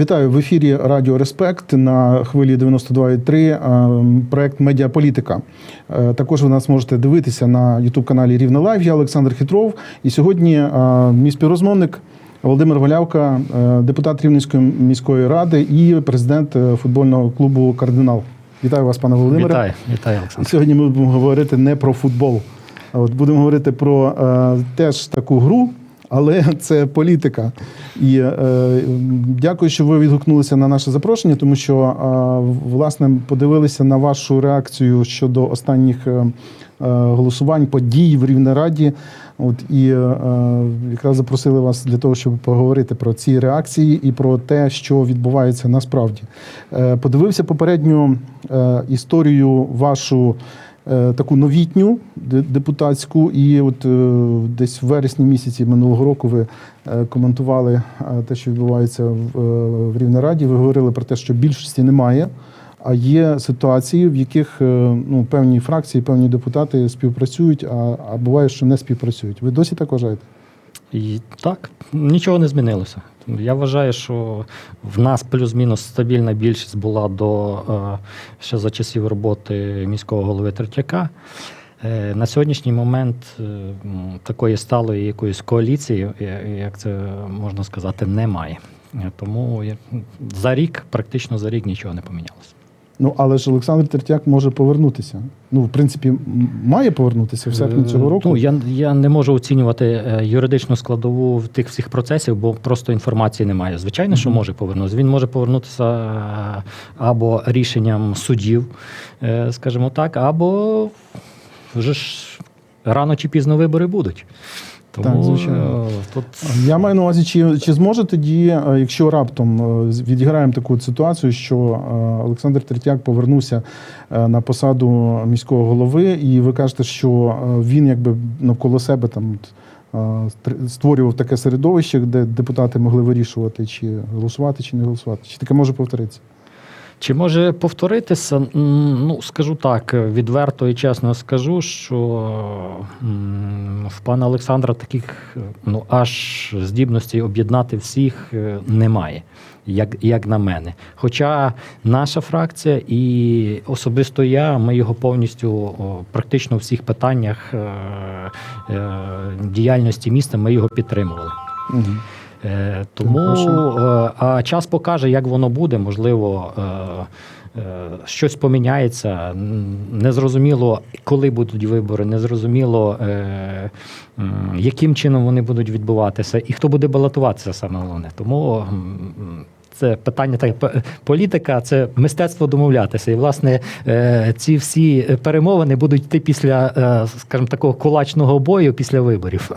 Вітаю в ефірі Радіо Респект на хвилі 92,3 е, проект Медіаполітика. Е, Також ви нас можете дивитися на Ютуб каналі Рівне Лайв. Я Олександр Хитров. І сьогодні е, мій співрозмовник Володимир Валявка, депутат Рівненської міської ради і президент футбольного клубу Кардинал. Вітаю вас, пане Володимире. Вітаю, вітаю, Олександр. Сьогодні ми будемо говорити не про футбол. а От будемо говорити про е, теж таку гру, але це політика. І е, дякую, що ви відгукнулися на наше запрошення, тому що е, власне подивилися на вашу реакцію щодо останніх е, е, голосувань, подій в Рівнераді. От і е, якраз запросили вас для того, щоб поговорити про ці реакції і про те, що відбувається насправді. Е, подивився попередню е, історію вашу е, таку новітню депутатську, і от е, десь в вересні місяці минулого року ви е, коментували е, те, що відбувається в, е, Рівнераді. Ви говорили про те, що більшості немає. А є ситуації, в яких е, ну, певні фракції, певні депутати співпрацюють, а, а буває, що не співпрацюють. Ви досі так вважаєте? І так, нічого не змінилося. Я вважаю, що в нас плюс-мінус стабільна більшість була до е, ще за часів роботи міського голови Третьяка. Е, На сьогоднішній момент е, такої сталої якоїсь коаліції, як це можна сказати, немає. Тому за рік, практично за рік нічого не помінялося. Ну але ж Олександр Тертяк може повернутися. Ну, в принципі, має повернутися в серпні цього року. Ну, я, я не можу оцінювати е, юридичну складову в тих всіх процесів, бо просто інформації немає. Звичайно, що може повернутися. Він може повернутися е, або рішенням судів, е, скажімо так, або вже ж рано чи пізно вибори будуть. Тому Так, звичайно. е, тут Я маю на увазі, чи, чи зможе тоді, е, якщо раптом е, відіграємо таку ситуацію, що Олександр Третяк повернувся на посаду міського голови, і ви кажете, що він якби навколо себе там створював таке середовище, де депутати могли вирішувати, чи голосувати, чи не голосувати. Чи таке може повторитися? Чи може повторитися? Ну, скажу так, відверто і чесно скажу, що в пана Олександра таких ну, аж здібностей об'єднати всіх е, немає, як, як на мене. Хоча наша фракція і особисто я, ми його повністю практично в всіх питаннях е, е, діяльності міста ми його підтримували. Угу. Е, Тому е, а час покаже, як воно буде. Можливо, е, щось поміняється. Незрозуміло, коли будуть вибори, незрозуміло, яким чином вони будуть відбуватися, і хто буде балотуватися саме головне. Тому. Це питання так, політика, це мистецтво домовлятися. І, власне, ці всі перемовини будуть йти після, скажімо, такого кулачного бою після виборів.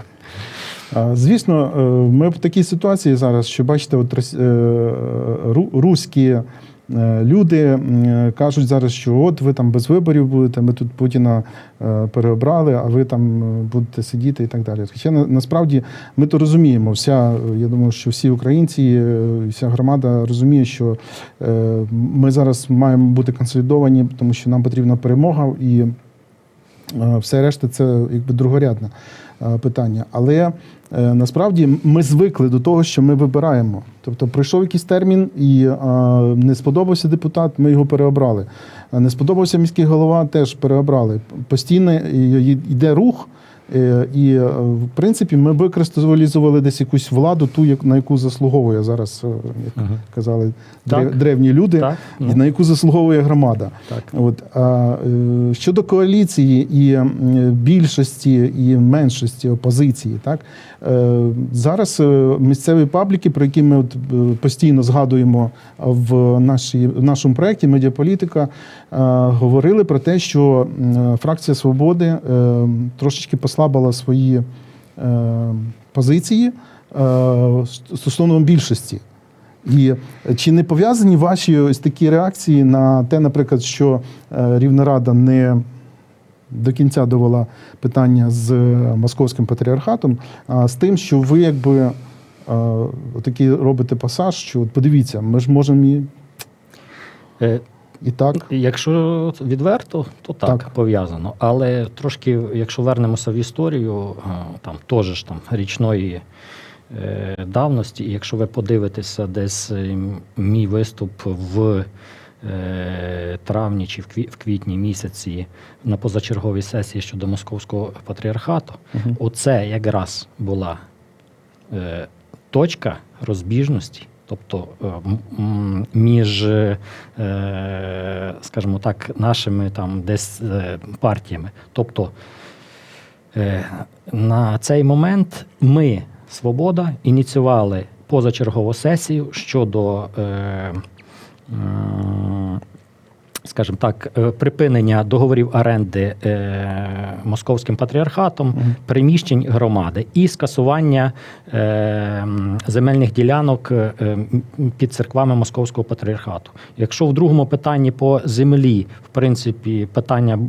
Звісно, е, ми в такій ситуації зараз, що бачите, от е, руські е, люди кажуть зараз, що от ви там без виборів будете, ми тут Путіна переобрали, а ви там будете сидіти і так далі. Хоча насправді ми то розуміємо. Вся, я думаю, що всі українці, вся громада розуміє, що ми зараз маємо бути консолідовані, тому що нам потрібна перемога і. Все решта це якби другорядне е, питання. Але е, насправді ми звикли до того, що ми вибираємо. Тобто пройшов якийсь термін і е, не сподобався депутат, ми його переобрали. Е, Не сподобався міський голова, теж переобрали. Постійно е, йде рух. Е, І, е, в принципі, ми використовували десь якусь владу, ту, на яку заслуговує зараз, е, як Мгм. казали Так. древні люди, Так, і ну. на яку заслуговує громада. Так. От, а, щодо коаліції і більшості і меншості опозиції, так зараз місцеві пабліки, про які ми от постійно згадуємо в, нашій, в нашому проєкті Медіаполітика, говорили про те, що фракція свободи трошечки послабила свої е, позиції е, стосовно більшості. І чи не пов'язані ваші ось такі реакції на те, наприклад, що е, Рівнерада не до кінця довела питання з е, московським патріархатом, а з тим, що ви якби е, такий робите пасаж, що подивіться, ми ж можемо і, Е, і так. Якщо відверто, то так, Так. пов'язано. Але трошки, якщо вернемося в історію, там теж ж там річної е, давності, і якщо ви подивитеся десь е, мій виступ в е, травні чи в кві- в квітні місяці на позачерговій сесії щодо московського патріархату, Мгм. оце якраз була точка розбіжності, тобто е, між, е, скажімо так, нашими там десь е, партіями. Тобто на цей момент ми, Свобода, ініціювали позачергову сесію щодо. Скажімо так, е, припинення договорів оренди е, московським патріархатом, Мгм. приміщень громади і скасування е, земельних ділянок під церквами московського патріархату. Якщо в другому питанні по землі, в принципі, питання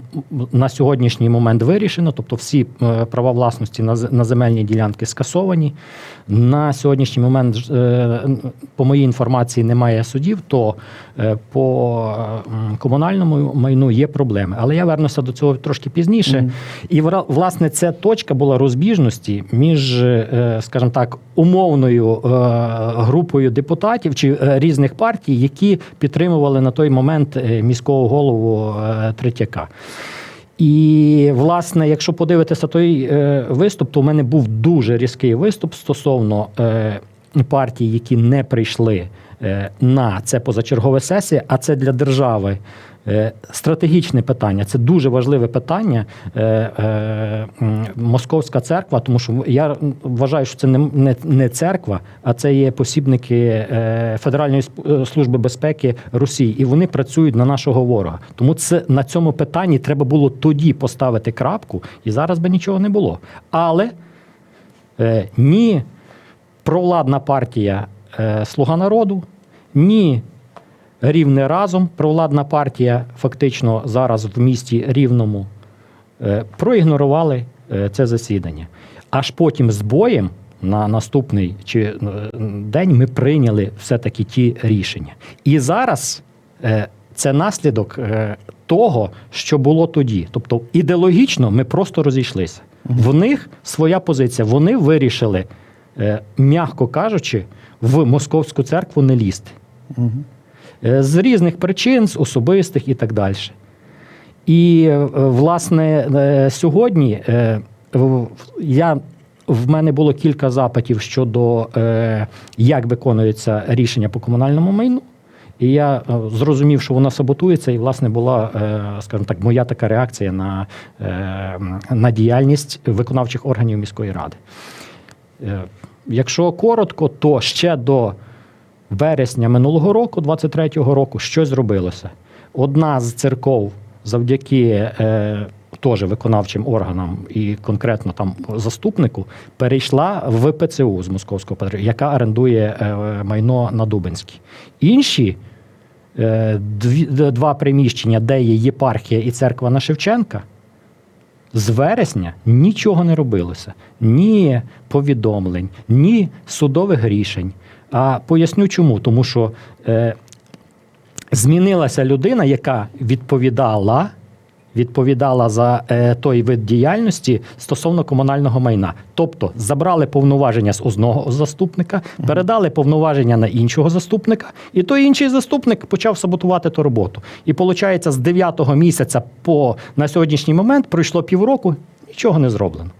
на сьогоднішній момент вирішено, тобто всі права власності на земельні ділянки скасовані. На сьогоднішній момент, по моїй інформації, немає судів, то по комунальному майну є проблеми. Але я вернуся до цього трошки пізніше. Мгм. І власне ця точка була розбіжності між, е, скажімо так, умовною е, групою депутатів чи е, різних партій, які підтримували на той момент міського голову Третьяка. І, власне, якщо подивитися той е, виступ, то у мене був дуже різкий виступ стосовно е, партій, які не прийшли на це позачергове сесія, а це для держави. е, Стратегічне питання це дуже важливе питання. е, е, Московська церква, тому що я вважаю, що це не, не, церква, а це є посібники е, Федеральної е, служби безпеки Росії, і вони працюють на нашого ворога. Тому це на цьому питанні треба було тоді поставити крапку, і зараз би нічого не було. Але е, ні провладна партія е, Слуга народу, ні Рівне разом, провладна партія фактично зараз в місті Рівному е, проігнорували е, це засідання. Аж потім з боєм на наступний чи е, день ми прийняли все-таки ті рішення. І зараз це наслідок того, що було тоді. Тобто ідеологічно ми просто розійшлися. В них своя позиція. Вони вирішили, м'яко кажучи, в московську церкву не лізти. Е, з різних причин, з особистих і так далі. І, е, власне, е, сьогодні я, в мене було кілька запитів щодо е, як виконується рішення по комунальному майну. І я зрозумів, що воно саботується, і, власне, була, скажімо так, моя така реакція на, на діяльність виконавчих органів міської ради. Якщо коротко, то ще до вересня минулого року, 23-го року, щось зробилося. Одна з церков завдяки е, теж виконавчим органам і конкретно там заступнику перейшла в ПЦУ з московського патріархату, яка орендує е, майно на Дубинській. Інші е, дві, два приміщення, де є єпархія і церква на Шевченка, з вересня нічого не робилося. Ні повідомлень, ні судових рішень. А поясню чому. Тому що е, змінилася людина, яка відповідала. Відповідала за е, той вид діяльності стосовно комунального майна. Тобто забрали повноваження з одного заступника, передали повноваження на іншого заступника, і той інший заступник почав саботувати ту роботу. І виходить, з 9-го місяця по на сьогоднішній момент пройшло півроку, нічого не зроблено.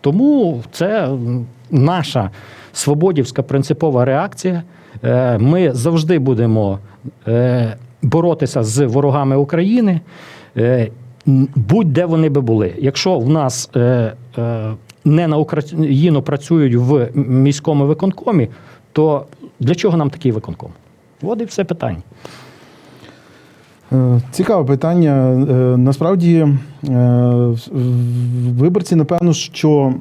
Тому це наша свободівська принципова реакція. Е, Ми завжди будемо е, боротися з ворогами України. е, Будь-де вони би були. Якщо в нас не на Україну працюють в міському виконкомі, то для чого нам такий виконком? От і все питання. Е, Цікаве питання. Е, Насправді е, виборці, напевно, що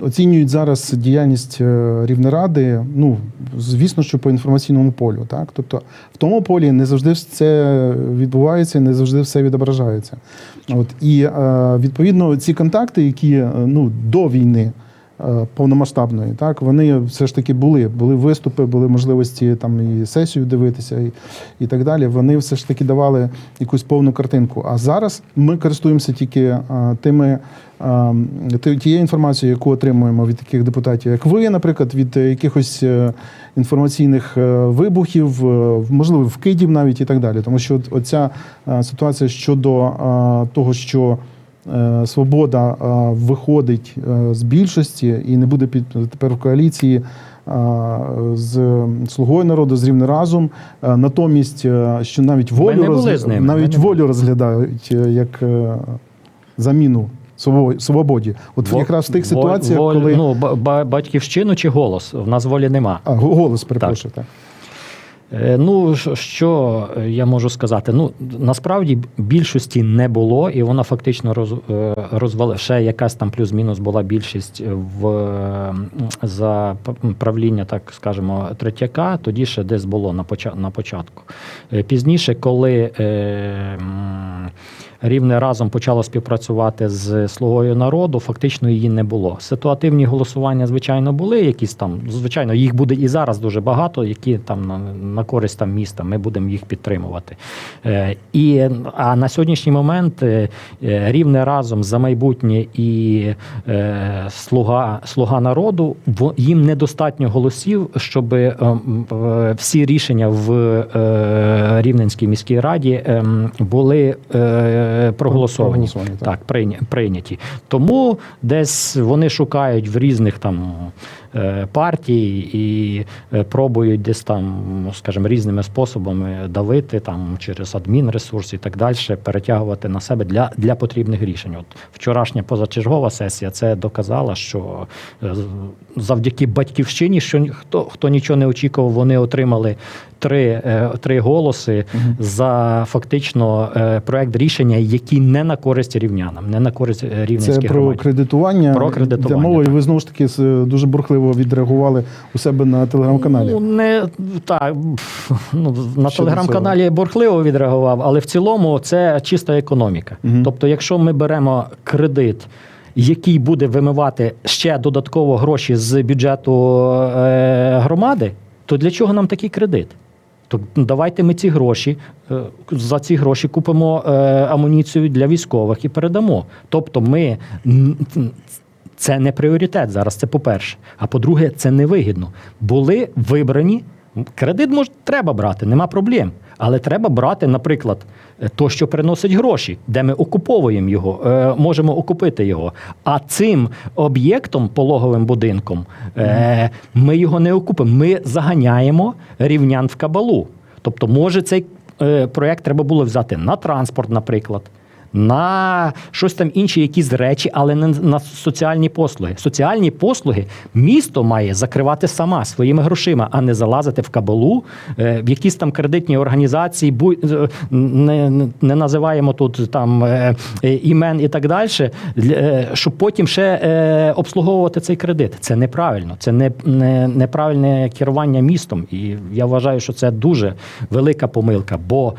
оцінюють зараз діяльність Рівнеради, ну, звісно, що по інформаційному полю. Так? Тобто в тому полі не завжди все відбувається, не завжди все відображається. От, і відповідно ці контакти, які ну, до війни. Е, Повномасштабної, так вони все ж таки були. Були виступи, були можливості там і сесію дивитися, і, і так далі. Вони все ж таки давали якусь повну картинку. А зараз ми користуємося тільки е, тими е, тією інформацією, яку отримуємо від таких депутатів, як ви, наприклад, від якихось інформаційних вибухів, можливо, вкидів навіть і так далі. Тому що оця ситуація щодо того, що свобода е, виходить е, з більшості і не буде під тепер в коаліції. е, З слугою народу, з рівне разом. Е, Натомість, е, що навіть волю, ними, навіть волю розглядають е, як е, заміну свобо- свободі. От Во- якраз в тих ситуаціях, воль- коли ну, ба- ба- батьківщину чи голос, в нас волі нема. а, го- голос перепрошую, так. Е, Ну, що- я можу сказати? Ну, насправді більшості не було, і вона фактично роз, е, розвали. Ще якась там плюс-мінус була більшість в е, за правління, так скажемо, третяка. Тоді ще десь було на поча- початку. Е, Пізніше, коли е, рівне разом почало співпрацювати з слугою народу, фактично її не було. Ситуативні голосування, звичайно, були якісь там. Звичайно, їх буде і зараз дуже багато, які там на, на користь там міста. Ми будемо їх підтримувати. Е, і, а на сьогоднішній момент е, е, рівне разом за майбутнє і е, слуга, слуга народу їм недостатньо голосів, щоб е, е, всі рішення в е, Рівненській міській раді ем, були е, проголосовані. Проголосовані, так. Так, прийня- прийняті. Тому десь вони шукають в різних там е, партій і е, пробують десь там, скажімо, різними способами давити там через адмінресурс і так далі, перетягувати на себе для, для потрібних рішень. От вчорашня позачергова сесія це доказала, що е, завдяки батьківщині, що хто, хто нічого не очікував, вони отримали три, е, три голоси за фактично е, проект рішення, який не на користь рівнянам, не на користь е, Це про громаді. кредитування. Про кредитування, мова, і ви знову ж таки дуже бурхливо відреагували у себе на телеграм-каналі. Ну, не так ну, на телеграм-каналі я борхливо відреагував, але в цілому це чиста економіка. Мгм. Тобто, якщо ми беремо кредит. Який буде вимивати ще додатково гроші з бюджету е, громади, то для чого нам такий кредит? То давайте ми ці гроші е, за ці гроші купимо е, амуніцію для військових і передамо. Тобто, ми це не пріоритет зараз. Це по-перше. А по-друге, це невигідно. Були вибрані. Кредит може треба брати, нема проблем. Але треба брати, наприклад, е, то, що приносить гроші, де ми окуповуємо його, е, можемо окупити його. А цим об'єктом, пологовим будинком, е, ми його не окупимо. Ми заганяємо рівнян в кабалу. Тобто, може, цей е, проєкт треба було взяти на транспорт, наприклад на щось там інші якісь речі, але не на соціальні послуги. Соціальні послуги місто має закривати сама своїми грошима, а не залазити в кабалу, е, в якісь там кредитні організації, е, не, не- називаємо тут там е, імен і так далі, щоб потім ще обслуговувати цей кредит. Це неправильно, це не, не, неправильне керування містом. І я вважаю, що це дуже велика помилка, бо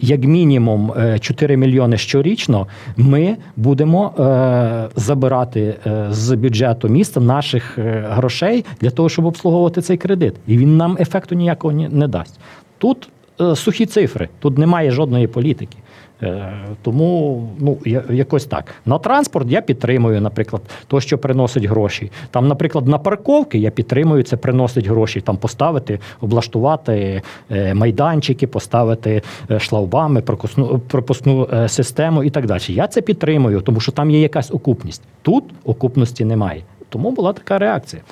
як мінімум е, 4 мільйони щорічно ми будемо е, забирати е, з бюджету міста наших е, грошей для того, щоб обслуговувати цей кредит. І він нам ефекту ніякого ні- не дасть. Тут е, сухі цифри, тут немає жодної політики. Е, Тому ну я- якось так. На транспорт я підтримую, наприклад, то, що приносить гроші. Там, наприклад, на парковки я підтримую, це приносить гроші. Там поставити, облаштувати е, майданчики, поставити е, шлагбами, пропускну, пропускну систему і так далі. Я це підтримую, тому що там є якась окупність. Тут окупності немає. Тому була така реакція.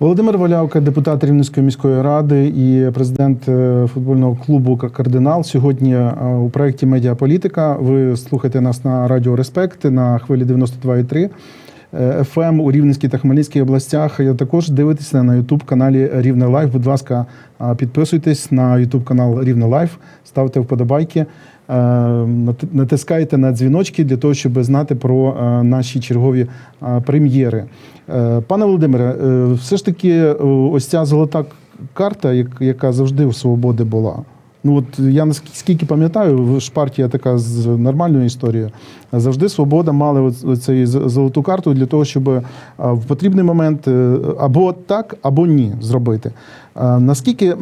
Володимир Валявка, депутат Рівненської міської ради і президент е, футбольного клубу Кардинал. Сьогодні е, у проєкті Медіаполітика. Ви слухаєте нас на радіо Респект на хвилі 92,3. ФМ у Рівненській та Хмельницькій областях. Я також дивитеся на Ютуб каналі Рівне Лайф. Будь ласка, підписуйтесь на Ютуб канал Рівне Лайф, ставте вподобайки. Е, Натискайте на дзвіночки для того, щоб знати про е, наші чергові е, прем'єри. Пане Володимире, все ж таки, ось ця золота карта, як- яка завжди у свободи була. Ну от я наскільки пам'ятаю, ви ж партія така з нормальною історією. Завжди свобода оцей з- золоту карту для того, щоб е, в потрібний момент е, або так, або ні зробити. Наскільки е,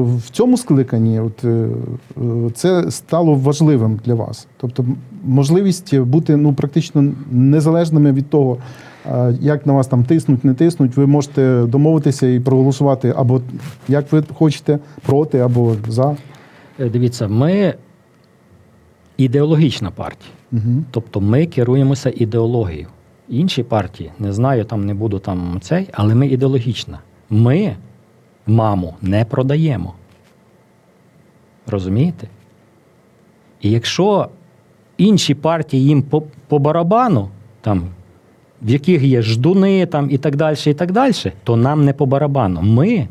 в цьому скликанні от, це стало важливим для вас? Тобто можливість бути ну, практично незалежними від того, як на вас там тиснуть, не тиснуть, ви можете домовитися і проголосувати або як ви хочете, проти або за. Е, Дивіться, ми ідеологічна партія. Угу. Тобто ми керуємося ідеологією. Інші партії, не знаю, там не буду там цей, але ми ідеологічна. Ми маму не продаємо. Розумієте? І якщо інші партії їм по, по барабану, там, в яких є ждуни там, і так далі, і так далі, то нам не по барабану. Ми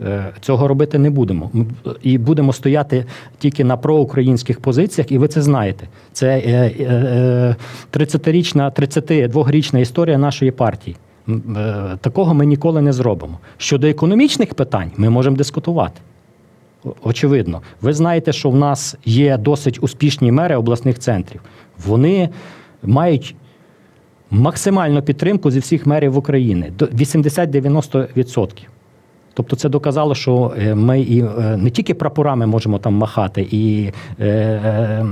е, цього робити не будемо. І будемо стояти тільки на проукраїнських позиціях, і ви це знаєте. Це е, е, е, 30-річна, 32-річна історія нашої партії. Такого ми ніколи не зробимо. Щодо економічних питань, ми можемо дискутувати. Очевидно, ви знаєте, що в нас є досить успішні мери обласних центрів. Вони мають максимальну підтримку зі всіх мерів України до 80-90%. Тобто це доказало, що е, ми і е, не тільки прапорами можемо там махати, і, е,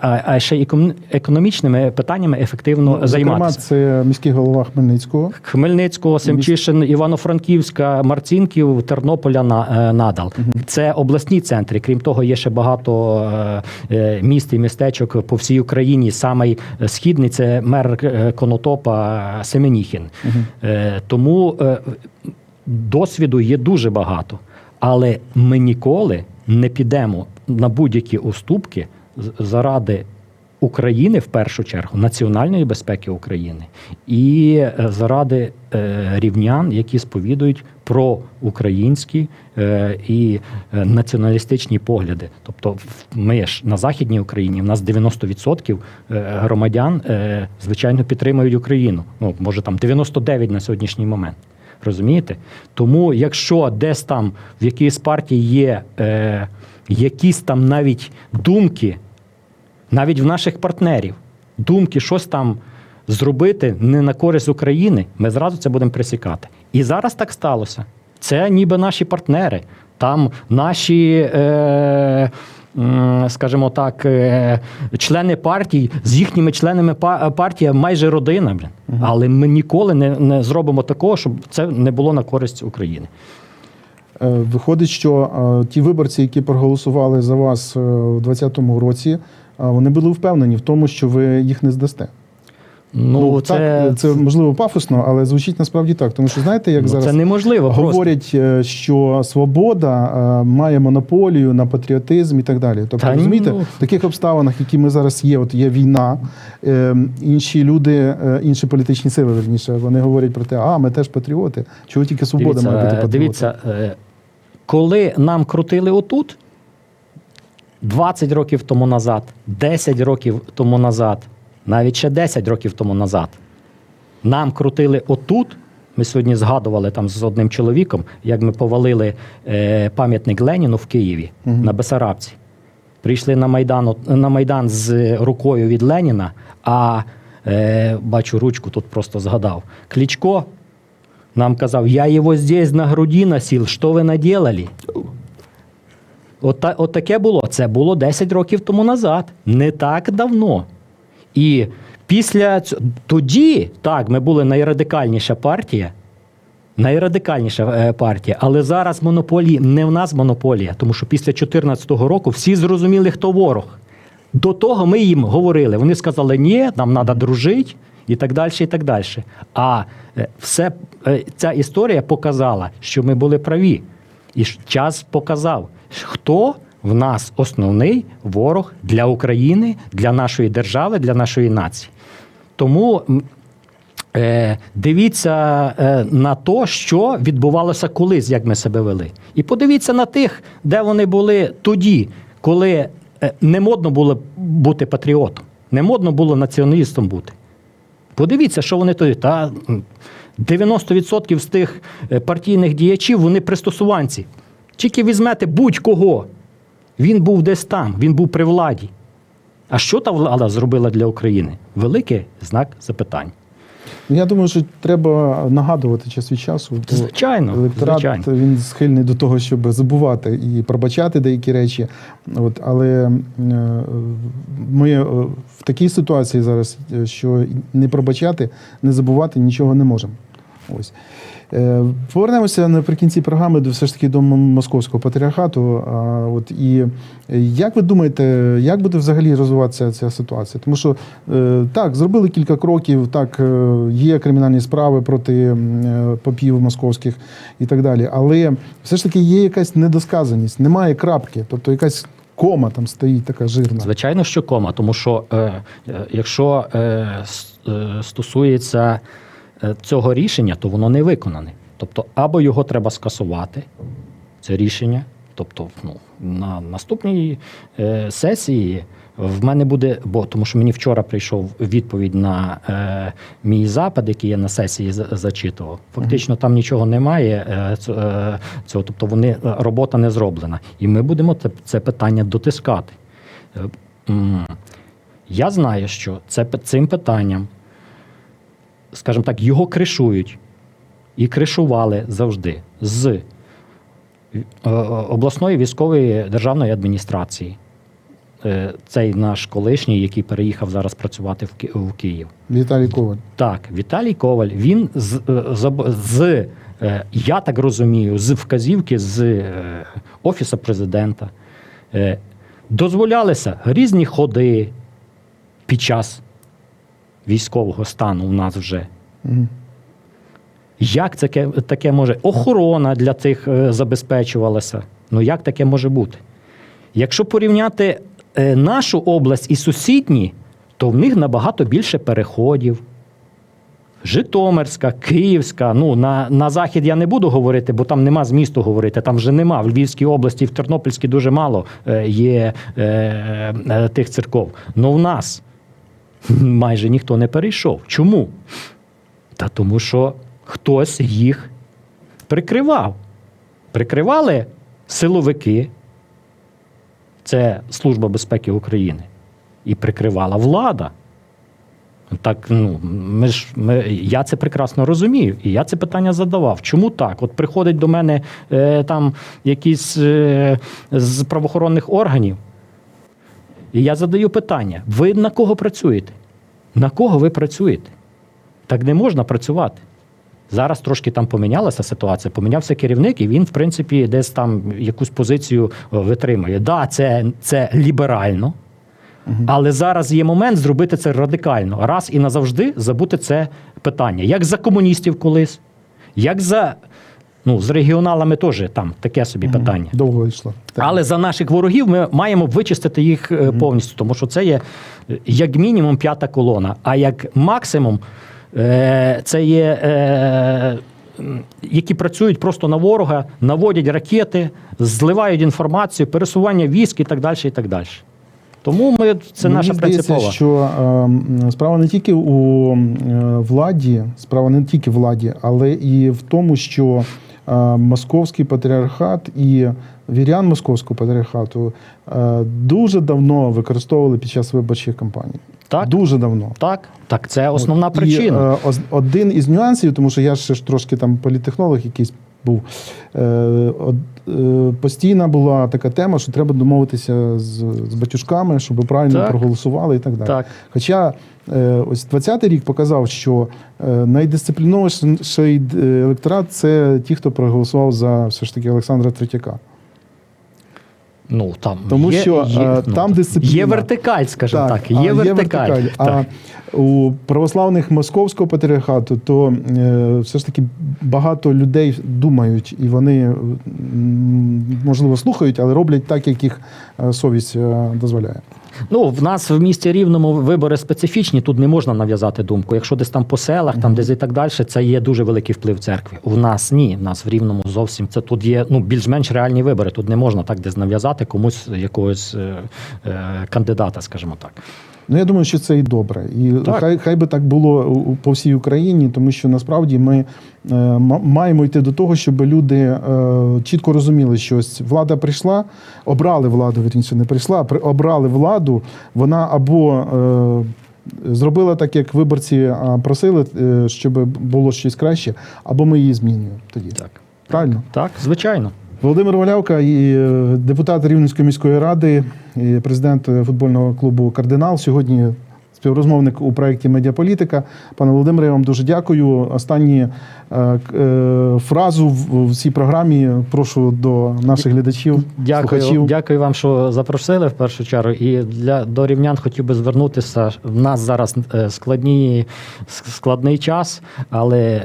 а, ще й екон- економічними питаннями ефективно Зокрема, займатися. це міський голова Хмельницького. Хмельницького, Семчишин, Івано-Франківська, Марцінків, Тернополя на- надал. Це обласні центри. Крім того, є ще багато міст і містечок по всій Україні. Самий східний це мер Конотопа Семеніхін. Е, Тому досвіду є дуже багато. Але ми ніколи не підемо на будь-які уступки заради України в першу чергу, національної безпеки України і е, заради е, рівнян, які сповідують про українські е, і націоналістичні погляди. Тобто, ми ж на західній Україні в нас 90% е, громадян, звичайно, підтримують Україну. Ну може там 99% на сьогоднішній момент. Розумієте? Тому, якщо десь там в якійсь партії є е, якісь там навіть думки, навіть в наших партнерів, думки щось там зробити не на користь України, ми зразу це будемо присікати. І зараз так сталося. Це ніби наші партнери. Там наші. Е, Скажімо так, е, члени партій з їхніми членами па- партія майже родина, блін. але ми ніколи не, не зробимо такого, щоб це не було на користь України. Е, Виходить, що е, ті виборці, які проголосували за вас е, у 2020 році, е, вони були впевнені в тому, що ви їх не здасте. Ну, це, так, це можливо пафосно, але звучить насправді так. Тому що знаєте, як ну, зараз це неможливо. Говорять, е, що свобода е, має монополію на патріотизм і так далі. Тобто, Та розумієте, ну. в таких обставинах, які ми зараз є, от є війна, е, інші люди, е, інші політичні сили, верніше, вони говорять про те, а ми теж патріоти. Чого тільки свобода Дивіться, має бути е, патріотом? Дивіться, е, коли нам крутили отут 20 років тому назад, 10 років тому назад, навіть ще 10 років тому назад, нам крутили отут. Ми сьогодні згадували там з одним чоловіком, як ми повалили е, пам'ятник Леніну в Києві на Бесарабці. Прийшли на Майдан, на Майдан з рукою від Леніна, а е, бачу ручку, тут просто згадав. Кличко нам казав, я його здесь на груді носив, що ви наделали? От, от таке було. Це було 10 років тому назад. Не так давно. І після цього тоді, так, ми були найрадикальніша партія. Найрадикальніша е, партія, але зараз монополії не в нас монополія, тому що після 2014 року всі зрозуміли, хто ворог. До того ми їм говорили. Вони сказали, ні, нам треба дружити і так далі. і так далі. А е, все, е, ця історія показала, що ми були праві. І час показав, хто в нас основний ворог для України, для нашої держави, для нашої нації. Тому е, дивіться е, на те, що відбувалося колись, як ми себе вели. І подивіться на тих, де вони були тоді, коли е, не модно було бути патріотом, не модно було націоналістом бути. Подивіться, що вони тоді. Та 90% з тих е, партійних діячів вони пристосуванці. Тільки візьмете будь-кого. Він був десь там, він був при владі. А що та влада зробила для України? Великий знак запитань. Я думаю, що треба нагадувати час від часу. Звичайно, Електорат звичайно. він схильний до того, щоб забувати і пробачати деякі речі. От, але е, ми е, в такій ситуації зараз, е, що не пробачати, не забувати нічого не можемо. Ось. Е, Повернемося наприкінці програми до все ж таки до московського патріархату. От і е, як ви думаєте, як буде взагалі розвиватися ця ситуація? Тому що е, так, зробили кілька кроків, так є кримінальні справи проти попів московських і так далі. Але все ж таки є якась недосказаність, немає крапки, тобто якась кома там стоїть така жирна. Звичайно, що кома, тому що е, якщо е, стосується цього рішення, то воно не виконане. Тобто, або його треба скасувати, це рішення. Тобто, ну, на наступній е, сесії в мене буде, бо тому що мені вчора прийшов відповідь на е, мій запит, який я на сесії зачитував. Фактично там нічого немає. Е, е, цього, тобто вони е, робота не зроблена. І ми будемо це, це питання дотискати. Е, Я знаю, що це цим питанням, скажімо так, його кришують і кришували завжди з е, обласної військової державної адміністрації. Е, Цей наш колишній, який переїхав зараз працювати в Ки- в Київ. Віталій Коваль. Так, Віталій Коваль, він з, е, з е, я так розумію, з вказівки з е, Офісу президента е, дозволялися різні ходи під час військового стану у нас вже. Як таке, таке може? Охорона для цих е, забезпечувалася. Ну як таке може бути? Якщо порівняти е, нашу область і сусідні, то в них набагато більше переходів. Житомирська, Київська. Ну на, на захід я не буду говорити, бо там нема змісту говорити. Там вже нема. В Львівській області, в Тернопільській дуже мало е, є е, е, тих церков. Ну в нас майже ніхто не перейшов. Чому? Та тому, що хтось їх прикривав. Прикривали силовики, це Служба безпеки України, і прикривала влада. Так, ну, ми ж, ми, я це прекрасно розумію, і я це питання задавав. Чому так? От приходить до мене е, там якісь е, з правоохоронних органів, і я задаю питання: ви на кого працюєте? На кого ви працюєте? Так не можна працювати. Зараз трошки там помінялася ситуація. Помінявся керівник, і він, в принципі, десь там якусь позицію витримує. Да, це, це ліберально, але зараз є момент зробити це радикально. Раз і назавжди забути це питання. Як за комуністів колись, як за. Ну, з регіоналами теж там таке собі питання. Довго йшло. Так. Але за наших ворогів ми маємо вичистити їх е, повністю, тому що це є е, як мінімум п'ята колона, а як максимум е, це є. Які працюють просто на ворога, наводять ракети, зливають інформацію, пересування військ і так далі. І так далі. Тому ми це Мені наша здається, принципова. що е, справа не тільки у е, владі, справа не тільки владі, але і в тому, що московський патріархат і вірян московського патріархату е, дуже давно використовували під час виборчих кампаній. Так, Дуже давно. так, так, це основна причина. І, один із нюансів, тому що я ще ж трошки там політтехнолог якийсь був. Е, е, постійна була така тема, що треба домовитися з, з батюшками, щоб правильно Так. проголосували і так далі. Так. Хоча е, ось 20-й рік показав, що найдисциплінованіший електорат це ті, хто проголосував за все ж таки Олександра Третьяка. Ну там Тому є, що, є, е, ну, там дисципліна. Є вертикаль, скажімо так. а, Є вертикаль. А у православних московського патріархату, то е, все ж таки багато людей думають, і вони можливо, слухають, але роблять так, як їх е, совість е, дозволяє. Ну, в нас в місті Рівному вибори специфічні, тут не можна нав'язати думку. Якщо десь там по селах, там десь і так далі, це є дуже великий вплив церкви. У нас ні, в нас в Рівному зовсім це тут є ну, більш-менш реальні вибори. Тут не можна так десь нав'язати комусь якогось е, е, кандидата, скажімо так. Ну, я думаю, що це і добре. І Так. хай, хай би так було по всій Україні, тому що насправді ми е, маємо йти до того, щоб люди е, чітко розуміли, що ось влада прийшла, обрали владу, вірніше, не прийшла, при- обрали владу. Вона або е, зробила так, як виборці просили, щоб було щось краще, або ми її змінюємо тоді. Так, Правильно? так звичайно. Володимир Валявка, і е, депутат Рівненської міської ради, і президент футбольного клубу Кардинал. Сьогодні співрозмовник у проєкті Медіаполітика. Пане Володимире, я вам дуже дякую. Останні е, е, фразу в, цій програмі прошу до наших глядачів, Дякую, слухачів. дякую вам, що запросили в першу чергу. І для до рівнян хотів би звернутися. В нас зараз складні, складний час, але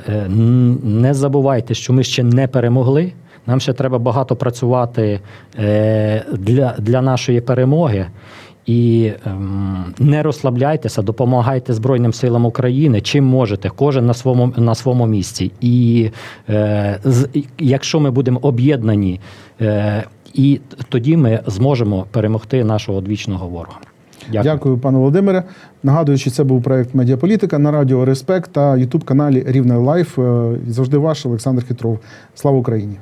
не забувайте, що ми ще не перемогли. Нам ще треба багато працювати е, для, для нашої перемоги. І ем, не розслабляйтеся, допомагайте Збройним силам України, чим можете, кожен на своєму на своєму місці. І е, з, якщо ми будемо об'єднані, е, і тоді ми зможемо перемогти нашого одвічного ворога. Дякую. Дякую, пане Володимире. Нагадую, що це був проект Медіаполітика на радіо Респект та Ютуб каналі Рівне Лайф. Е, Завжди ваш Олександр Хитров. Слава Україні!